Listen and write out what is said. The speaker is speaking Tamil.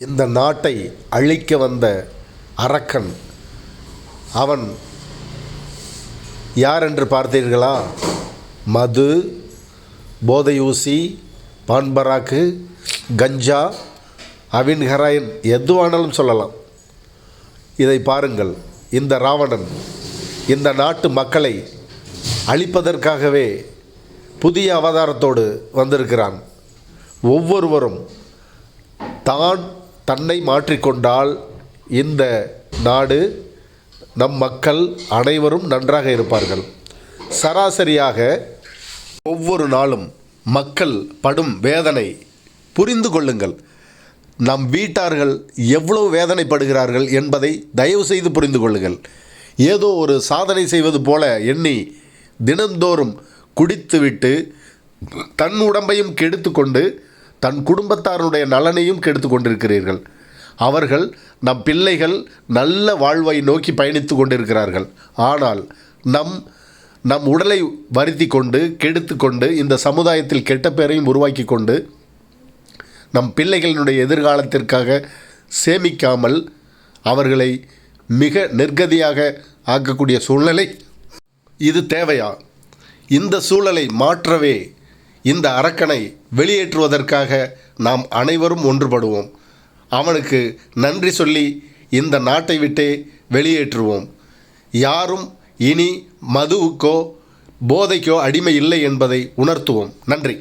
இந்த நாட்டை அழிக்க வந்த அரக்கன் அவன் யார் என்று பார்த்தீர்களா? மது போதையூசி பான்பராக்கு கஞ்சா அவின் ஹெராயின் எதுவானாலும் சொல்லலாம். இதை பாருங்கள் இந்த ராவணன் இந்த நாட்டு மக்களை அழிப்பதற்காகவே புதிய அவதாரத்தோடு வந்திருக்கிறான். ஒவ்வொருவரும் தான் தன்னை மாற்றிக்கொண்டால் இந்த நாடு நம் மக்கள் அனைவரும் நன்றாக இருப்பார்கள். சராசரியாக ஒவ்வொரு நாளும் மக்கள் படும் வேதனை புரிந்து கொள்ளுங்கள். நம் வீட்டார்கள் எவ்வளவு வேதனைப்படுகிறார்கள் என்பதை தயவு செய்து புரிந்து கொள்ளுங்கள். ஏதோ ஒரு சாதனை செய்வது போல எண்ணி தினந்தோறும் குடித்துவிட்டு தன் உடம்பையும் கெடுத்து கொண்டு தன் குடும்பத்தாருடைய நலனையும் கெடுத்து கொண்டிருக்கிறீர்கள். அவர்கள் நம் பிள்ளைகள் நல்ல வாழ்வை நோக்கி பயணித்து கொண்டிருக்கிறார்கள். ஆனால் நம் நம் உடலை வருத்தி கொண்டு கெடுத்து கொண்டு இந்த சமுதாயத்தில் கெட்ட பேரையும் உருவாக்கி கொண்டு நம் பிள்ளைகளினுடைய எதிர்காலத்திற்காக சேமிக்காமல் அவர்களை மிக நிர்கதியாக ஆக்கக்கூடிய சூழ்நிலை இது தேவையா? இந்த சூழலை மாற்றவே இந்த அரக்கனை வெளியேற்றுவதற்காக நாம் அனைவரும் ஒன்றுபடுவோம். அவனுக்கு நன்றி சொல்லி இந்த நாட்டை விட்டே வெளியேற்றுவோம். யாரும் இனி மதுவுக்கோ போதைக்கோ அடிமை இல்லை என்பதை உணர்த்துவோம். நன்றி.